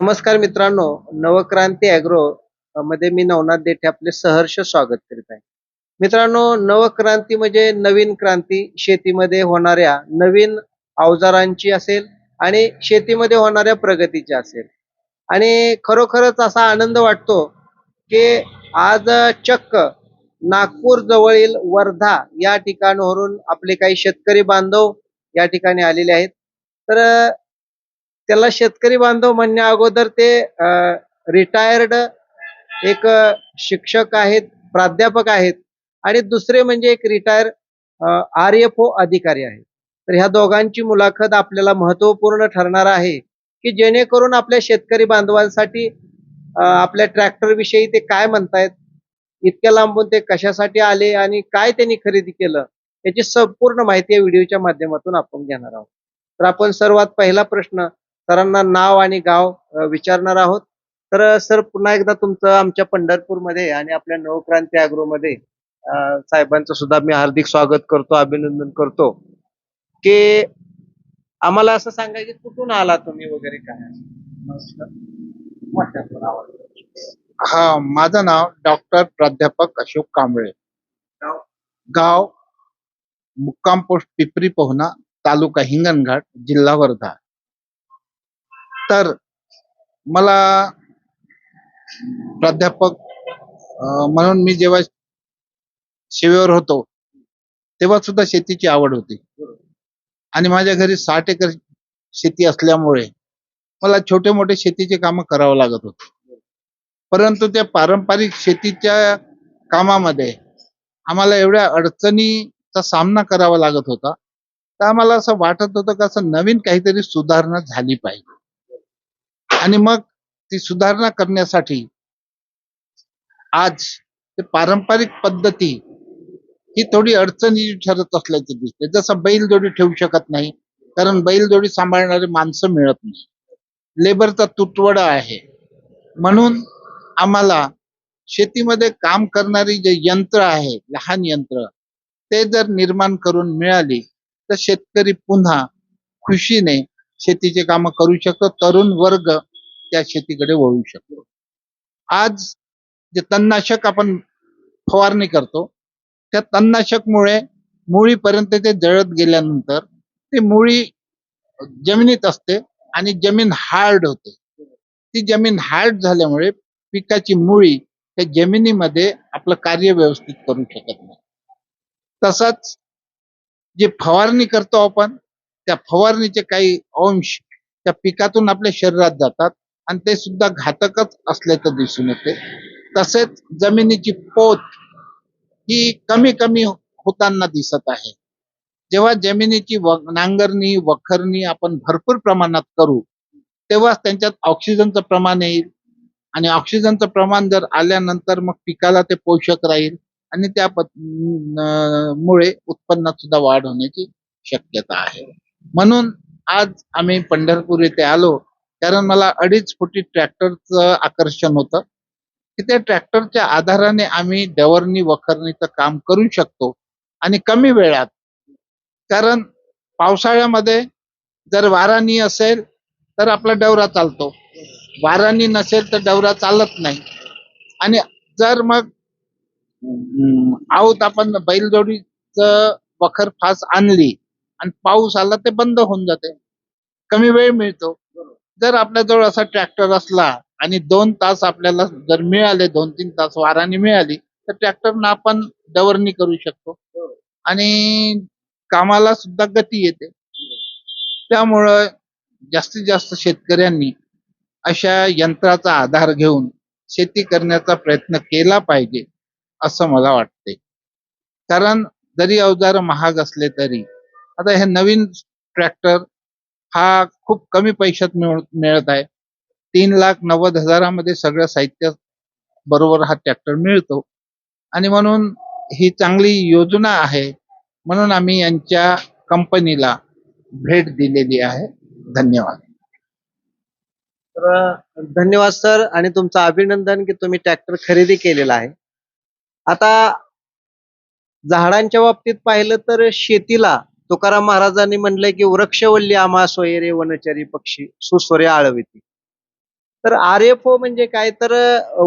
नमस्कार मित्रांनो नवक्रांती ॲग्रो मध्ये मी नवनाथ देठे आपले सहर्ष स्वागत करीत आहे. मित्रांनो नवक्रांती म्हणजे नवीन क्रांती. शेतीमध्ये होणाऱ्या नवीन अवजारांची असेल आणि शेतीमध्ये होणाऱ्या प्रगतीची असेल. आणि खरोखरच असा आनंद वाटतो की आज चक्क नागपूर जवळील वर्धा या ठिकाणावरून आपले काही शेतकरी बांधव या ठिकाणी आलेले आहेत. तर त्याला शेतकरी बांधव म्हणण्या अगोदर ते रिटायर्ड एक शिक्षक आहेत प्राध्यापक आहेत आणि दुसरे म्हणजे एक रिटायर आर एफ ओ अधिकारी आहेत. तर ह्या दोघांची मुलाखत आपल्याला महत्त्वपूर्ण ठरणार आहे की जेणेकरून आपल्या शेतकरी बांधवांसाठी आपल्या ट्रॅक्टर विषयी ते काय म्हणतायत इतक्या लांबून ते कशासाठी आले आणि काय त्यांनी खरेदी केलं याची संपूर्ण माहिती या व्हिडिओच्या माध्यमातून आपण घेणार आहोत. तर आपण सर्वात पहिला प्रश्न सरांना नाव आणि गाव विचारणार आहोत. तर सर पुन्हा एकदा तुमचं आमच्या पंढरपूरमध्ये आणि आपल्या नवक्रांती अॅग्रोमध्ये अ, साहेबांचं सुद्धा मी हार्दिक स्वागत करतो अभिनंदन करतो. की आम्हाला असं सांगा की कुठून आला तुम्ही वगैरे काय. हा माझं नाव डॉक्टर प्राध्यापक अशोक कांबळे. गाव? गाव मुक्काम पोस्ट पिपरी पोहना तालुका हिंगणघाट जिल्हा वर्धा. तर मला प्राध्यापक म्हणून मी जेव्हा सेवेवर होतो तेव्हा सुद्धा शेतीची आवड होती. आणि माझ्या घरी साठ एकर शेती असल्यामुळे मला छोटे मोठे शेतीचे कामं करावं लागत होते. परंतु त्या पारंपरिक शेतीच्या कामामध्ये आम्हाला एवढ्या अडचणीचा सामना करावा लागत होता. तर आम्हाला असं वाटत होतं की असं नवीन काहीतरी सुधारणा झाली पाहिजे. आणि मग ती सुधारणा करण्यासाठी आज ते पारंपरिक पद्धती ही थोडी अडचणी ठरत असल्याचे दिसते. जसं बैलजोडी ठेवू शकत नाही कारण बैलजोडी सांभाळणारी माणसं मिळत नाही. लेबरचा तुटवडा आहे. म्हणून आम्हाला शेतीमध्ये काम करणारी जे यंत्र आहे लहान यंत्र ते जर निर्माण करून मिळाली तर शेतकरी पुन्हा खुशीने शेतीचे कामं करू शकतो. तरुण वर्ग त्या शेतीकडे वळू शकतो. आज जे तणनाशक आपण फवारणी करतो त्या तणनाशकमुळे मुळीपर्यंत ते जळत गेल्यानंतर ती मुळी जमिनीत असते आणि जमीन हार्ड होते. ती जमीन हार्ड झाल्यामुळे पिकाची मुळी त्या जमिनीमध्ये आपलं कार्य व्यवस्थित करू शकत नाही. तसंच जे फवारणी करतो आपण त्या फवारणीचे काही अंश त्या पिकातून आपल्या शरीरात जातात. आणि ते सुद्धा घातकच असल्याचं दिसून येते तसेच जमिनीची पोत ही कमी कमी होताना दिसत आहे. जेव्हा जमिनीची नांगरणी वखरणी आपण भरपूर प्रमाणात करू तेव्हाच त्यांच्यात ऑक्सिजनचं प्रमाण येईल. आणि ऑक्सिजनचं प्रमाण जर आल्यानंतर मग पिकाला ते पोषक राहील आणि त्या मुळे उत्पन्नात सुद्धा वाढ होण्याची शक्यता आहे. म्हणून आज आम्ही पंढरपूर येथे आलो. कारण मला अडीच फुटी ट्रॅक्टरचं आकर्षण होतं. की त्या ट्रॅक्टरच्या आधाराने आम्ही डवरणी वखरणीचं काम करू शकतो. आणि कमी वेळात. कारण पावसाळ्यामध्ये जर वारानी असेल तर आपला डवरा चालतो. वारानी नसेल तर डवरा चालत नाही. आणि जर मग आहोत आपण बैलजोडीचं वखर फास आणली आणि पाऊस आला ते बंद होऊन जाते. कमी वेळ मिळतो. जर आपल्याजवळ असा ट्रॅक्टर असला आणि दोन तास आपल्याला जर मिळाले दोन तीन तास वाराने मिळाली तर ट्रॅक्टरना आपण डवरणी करू शकतो. आणि कामाला सुद्धा गती येते. त्यामुळं जास्तीत जास्त शेतकऱ्यांनी अशा यंत्राचा आधार घेऊन शेती करण्याचा प्रयत्न केला पाहिजे असं मला वाटते कारण जरी अवजार महाग असले तरी आता हे नवीन ट्रॅक्टर हा खूप कमी पैशात मिळ मिळत आहे. तीन लाख नव्वद हजारामध्ये सगळं साहित्य बरोबर हा ट्रॅक्टर मिळतो. आणि म्हणून ही चांगली योजना आहे म्हणून आम्ही यांच्या कंपनीला भेट दिलेली आहे. धन्यवाद. तर धन्यवाद सर आणि तुमचं अभिनंदन की तुम्ही ट्रॅक्टर खरेदी केलेला आहे. आता झाडांच्या बाबतीत पाहिलं तर शेतीला तुकाराम महाराजांनी म्हणलंय की वृक्षवल्ली आम्हा सोयरे वनचरी पक्षी सुस्वरे आळविती. तर आर एफ ओ म्हणजे काय? तर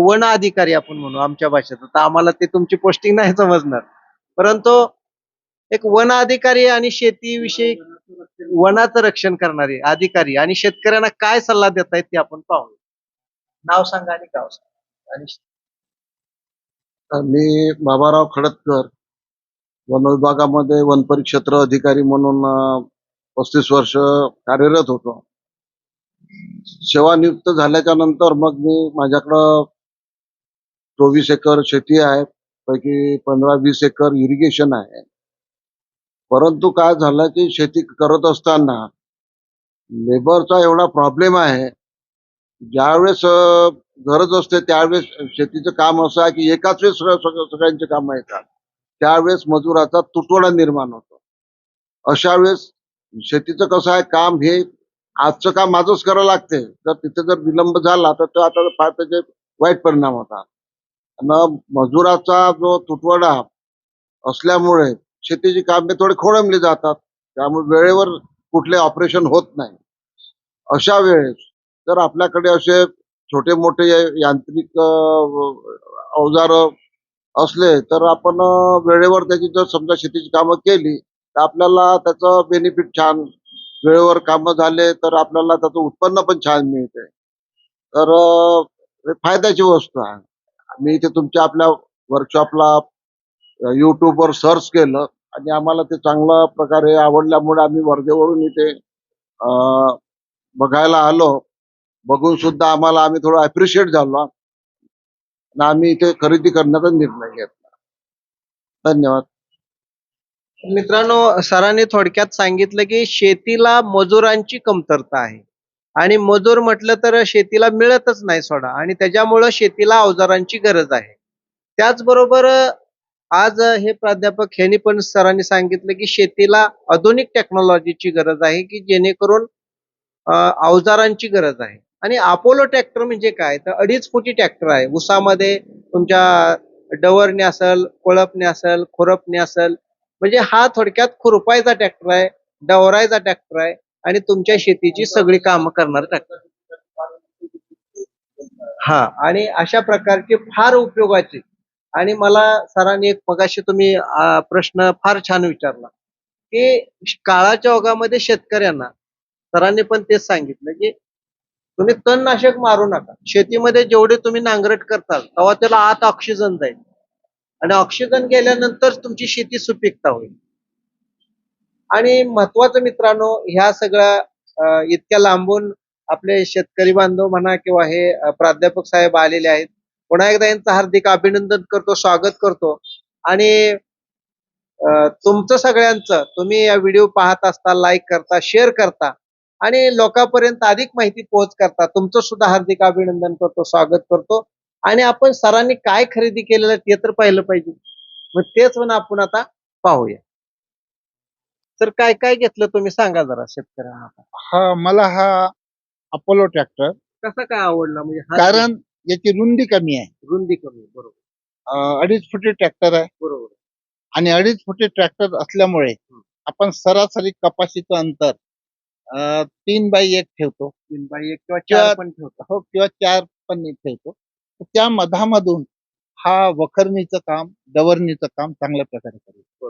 वन अधिकारी आपण म्हणू आमच्या भाषेत. तर आम्हाला ते तुमची पोस्टिंग नाही समजणार. परंतु एक वन अधिकारी आणि शेतीविषयी वनाचं रक्षण करणारे अधिकारी आणि शेतकऱ्यांना काय सल्ला देत आहेत ते आपण पाहू नाव सांगा आणि गाव सांगा. आणि मी बाबाराव खडतकर वन विभागामध्ये वन परिक्षेत्र अधिकारी म्हणून पस्तीस वर्ष कार्यरत होतो. सेवानियुक्त झाल्याच्यानंतर मग मी माझ्याकडं चोवीस एकर शेती आहे पैकी पंधरा वीस एकर इरिगेशन आहे. परंतु काय झालं की शेती करत असताना लेबरचा एवढा प्रॉब्लेम आहे. ज्यावेळेस गरज असते त्यावेळेस शेतीचं काम असं आहे की एकाच वेळेस सगळ्यांचे काम येतात. त्यावेळेस मजुराचा तुटवडा निर्माण होतो. अशा वेळेस शेतीचं कसं आहे काम हे आजचं काम माझंच करावं लागते. जर तिथे जर विलंब झाला तर ते आता फार त्याचे वाईट परिणाम होतात आणि मजुराचा जो तुटवडा असल्यामुळे शेतीची कामे थोडी खोळंबली जातात. त्यामुळे वेळेवर कुठले ऑपरेशन होत नाही. अशा वेळेस जर आपल्याकडे असे छोटे मोठे यांत्रिक अवजार असले तर आपण वेळेवर त्याची जर समजा शेतीची कामं केली तर आपल्याला त्याचं बेनिफिट छान. वेळेवर कामं झाले तर आपल्याला त्याचं उत्पन्न पण छान मिळते. तर हे फायद्याची वस्तू आहे. मी इथे तुमच्या आपल्या वर्कशॉपला युट्यूबवर सर्च केलं आणि आम्हाला ते चांगल्या प्रकारे आवडल्यामुळे आम्ही वर्धेवरून इथे बघायला आलो. बघून सुद्धा आम्हाला आम्ही थोडं अप्रिशिएट झालो. आणि आम्ही इथे खरेदी करण्याचा निर्णय घेतला. धन्यवाद. मित्रांनो सरांनी थोडक्यात सांगितलं की शेतीला मजुरांची कमतरता आहे. आणि मजूर म्हटलं तर शेतीला मिळतच नाही सोडा. आणि त्याच्यामुळं शेतीला अवजारांची गरज आहे. त्याचबरोबर आज हे प्राध्यापक यांनी पण सरांनी सांगितलं की शेतीला आधुनिक टेक्नॉलॉजीची गरज आहे की जेणेकरून अवजारांची गरज आहे. आणि अपोलो ट्रॅक्टर म्हणजे काय? तर अडीच फुटी ट्रॅक्टर आहे. उसामध्ये तुमच्या डवरने असेल कोळपणे असेल खुरपणे असेल म्हणजे हा थोडक्यात खुरपायचा ट्रॅक्टर आहे डवरायचा ट्रॅक्टर आहे आणि तुमच्या शेतीची सगळी कामं करणार ट्रॅक्टर हा आणि अशा प्रकारची फार उपयोगाची. आणि मला सरांनी एक मगाशी तुम्ही प्रश्न फार छान विचारला की काळाच्या ओघामध्ये शेतकऱ्यांना सरांनी पण तेच सांगितलं की तुम्ही तणनाशक मारू नका. शेतीमध्ये जेवढे तुम्ही नांगरट करताल तेव्हा त्याला आत ऑक्सिजन जाईल. आणि ऑक्सिजन गेल्यानंतर तुमची शेती सुपीकता होईल. आणि महत्वाचं मित्रांनो ह्या सगळ्या इतक्या लांबून आपले शेतकरी बांधव म्हणा किंवा हे प्राध्यापक साहेब आलेले आहेत. पुन्हा एकदा यांचं हार्दिक अभिनंदन करतो स्वागत करतो. आणि तुमचं सगळ्यांचं तुम्ही या व्हिडिओ पाहत असता लाईक करता शेअर करता. आणि लोकांपर्यंत अधिक माहिती पोहोच करता तुमचं सुद्धा हार्दिक अभिनंदन करतो स्वागत करतो. आणि आपण सरांनी काय खरेदी केलेलं ते तर पाहिलं पाहिजे. मग तेच पण आपण आता पाहूया. तर काय काय घेतलं तुम्ही? सांगा जरा शेतकऱ्यांना. हा मला हा अपोलो ट्रॅक्टर कसा काय आवडला? म्हणजे हा कारण याची रुंदी कमी आहे. रुंदी कमी बरोबर. अं, अडीच फुटी ट्रॅक्टर आहे. बरोबर. आणि अडीच फुटी ट्रॅक्टर असल्यामुळे आपण सरासरी कपाशीचं अंतर अं, तीन बाय एक ठेवतो. तीन बाय एक किंवा चार पण ठेवता. हो किंवा चार पण ठेवतो. तर त्या मधामधून हा वखरणीचं काम डवरणीचं काम चांगल्या प्रकारे करतो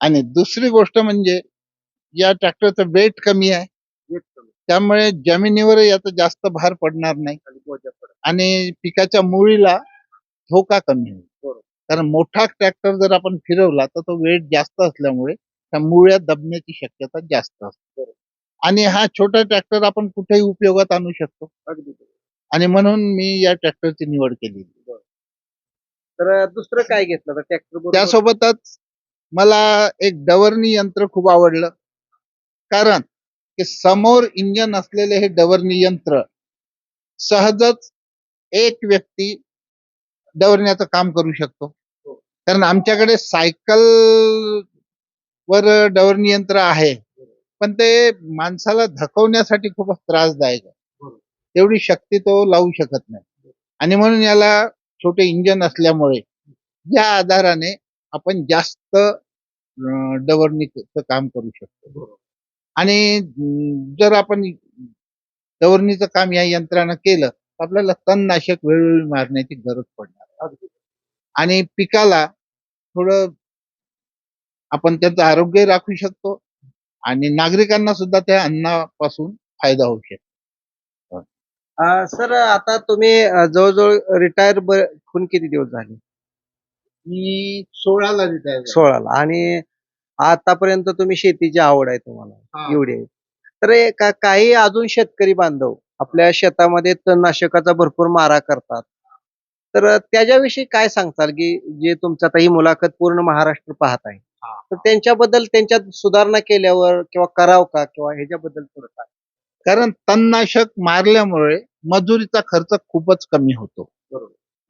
आणि दुसरी गोष्ट म्हणजे या ट्रॅक्टरचं वेट कमी आहे. कमी. त्यामुळे जमिनीवर याचा जास्त भार पडणार नाही. बोजा पडत. आणि पिकाच्या मुळीला धोका कमी होईल. बरोबर. कारण मोठा ट्रॅक्टर जर आपण फिरवला तर तो वेट जास्त असल्यामुळे त्या मुळ्या दबण्याची शक्यता जास्त असते. आणि हा छोटा ट्रॅक्टर आपण कुठेही उपयोगात आणू शकतो. अगदी. आणि म्हणून मी या ट्रॅक्टरची निवड केली. तर दुसरं काय घेतलं ट्रॅक्टर त्यासोबतच मला एक डवरणी यंत्र खूप आवडलं. कारण की समोर इंजन असलेले हे डवरणी यंत्र सहजच एक व्यक्ती डवरण्याचं काम करू शकतो. कारण आमच्याकडे सायकल वर डवरणी यंत्र आहे. पण ते माणसाला धकवण्यासाठी खूपच त्रासदायक आहे. तेवढी शक्ती तो लावू शकत नाही. आणि म्हणून याला छोटे इंजन असल्यामुळे या आधाराने आपण जास्त डवरणीचं काम करू शकतो. आणि जर आपण डवरणीचं काम या यंत्रानं केलं तर आपल्याला तणनाशक वेळोवेळी मारण्याची गरज पडणार. आणि पिकाला थोडं आपण त्याचं आरोग्य राखू शकतो. आणि नागरिकांना सुद्धा त्या अन्नापासून फायदा होऊ शकतो. सर आता तुम्ही जवळजवळ रिटायर होऊन किती दिवस झाले? मी सोळाला रिटायर सोळाला. आणि आतापर्यंत तुम्ही शेतीची आवड आहे तुम्हाला एवढी आहे. तर का- काही अजून शेतकरी बांधव आपल्या शेतामध्ये तणनाशकाचा भरपूर मारा करतात. तर त्याच्याविषयी काय सांगताल की जे तुमचं आता ही मुलाखत पूर्ण महाराष्ट्र पाहत आहे? तर त्यांच्याबद्दल त्यांच्यात सुधारणा केल्यावर किंवा कराव का किंवा ह्याच्याबद्दल थोडं सांगा. कारण तणनाशक मारल्यामुळे मजुरीचा खर्च खूपच कमी होतो.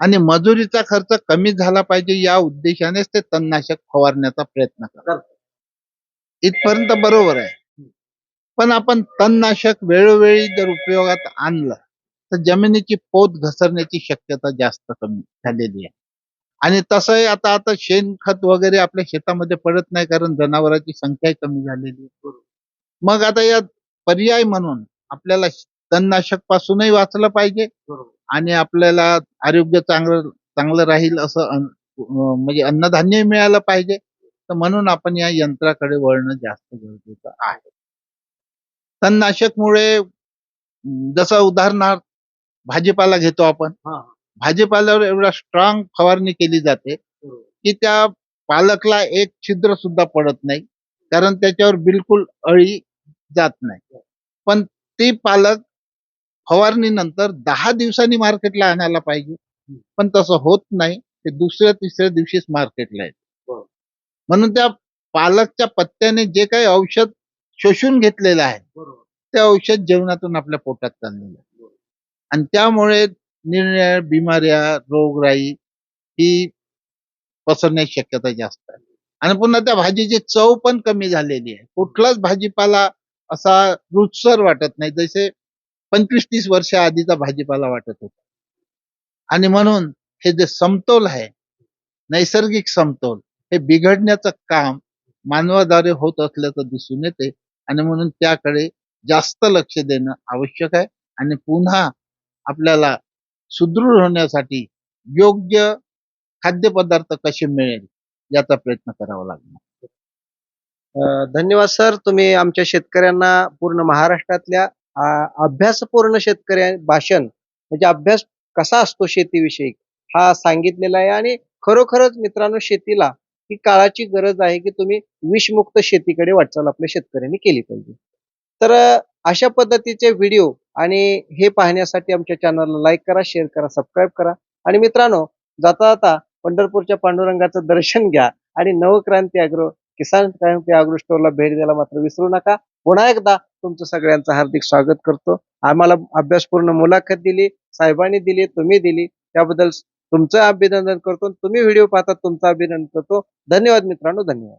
आणि मजुरीचा खर्च कमी झाला पाहिजे या उद्देशानेच ते तणनाशक फवारण्याचा प्रयत्न करतात. इथपर्यंत बरोबर आहे. पण आपण तणनाशक वेळोवेळी जर उपयोगात आणलं तर जमिनीची पोत घसरण्याची शक्यता जास्त कमी झालेली आहे. आणि तसंही आता आता शेणखत वगैरे आपल्या शेतामध्ये पडत नाही कारण जनावरांची संख्या कमी झालेली आहे. मग आता या पर्याय म्हणून आपल्याला तणनाशक पासूनही वाचलं पाहिजे आणि आपल्याला आरोग्य चांगलं चांगलं राहील असं म्हणजे अन्नधान्य मिळालं पाहिजे. तर म्हणून आपण या यंत्राकडे वळणं जास्त गरजेचं आहे. तणनाशकमुळे जसं उदाहरणार्थ भाजीपाला घेतो आपण. भाजीपाल्यावर एवढा स्ट्रॉंग फवारणी केली जाते की त्या पालकला एक छिद्र सुद्धा पडत नाही. कारण त्याच्यावर बिलकुल अळी जात नाही. पण ती पालक फवारणीनंतर दहा दिवसांनी मार्केटला आणायला पाहिजे. पण तसं होत नाही. ते दुसऱ्या तिसऱ्या दिवशीच मार्केटला येते. म्हणून त्या पालकच्या पत्त्याने जे काही औषध शोषून घेतलेलं आहे ते औषध जेवणातून आपल्या पोटात चाललेलं आहे. आणि त्यामुळे निरनिराळ्या बिमाऱ्या रोगराई ही पसरण्याची शक्यता जास्त आहे. आणि पुन्हा त्या भाजीची चव पण कमी झालेली आहे. कुठलाच भाजीपाला असा रुचसर वाटत नाही. जसे पंचवीस तीस वर्ष आधीचा भाजीपाला वाटत होता. आणि म्हणून हे जे समतोल आहे नैसर्गिक समतोल हे बिघडण्याचं काम मानवाद्वारे होत असल्याचं दिसून येते. आणि म्हणून त्याकडे जास्त लक्ष देणं आवश्यक आहे. आणि पुन्हा आपल्याला सुदृढ होण्यासाठी योग्य खाद्यपदार्थ कसे मिळेल याचा प्रयत्न करावा लागणार. धन्यवाद सर. तुम्ही आमच्या शेतकऱ्यांना पूर्ण महाराष्ट्रातल्या अभ्यासपूर्ण शेतकऱ्या भाषण म्हणजे अभ्यास कसा असतो शेतीविषयी हा सांगितलेला आहे. आणि खरोखरच मित्रांनो शेतीला ही काळाची गरज आहे की तुम्ही विषमुक्त शेतीकडे वाटचाल आपल्या शेतकऱ्यांनी केली पाहिजे. तर अशा पद्धतीचे व्हिडिओ आणि हे पाहण्यासाठी आमच्या चॅनलला लाईक करा शेअर करा सबस्क्राईब करा. आणि मित्रांनो जाता जाता पंढरपूरच्या पांडुरंगाचं दर्शन घ्या आणि नवक्रांती अॅग्रो किसान क्रांती अॅग्रो स्टोअरला भेट द्यायला मात्र विसरू नका. पुन्हा एकदा तुमचं सगळ्यांचं हार्दिक स्वागत करतो. आम्हाला अभ्यासपूर्ण मुलाखत दिली साहेबांनी दिली तुम्ही दिली. त्याबद्दल तुमचं अभिनंदन करतो तुम्ही व्हिडिओ पाहता तुमचं अभिनंदन करतो. धन्यवाद मित्रांनो धन्यवाद.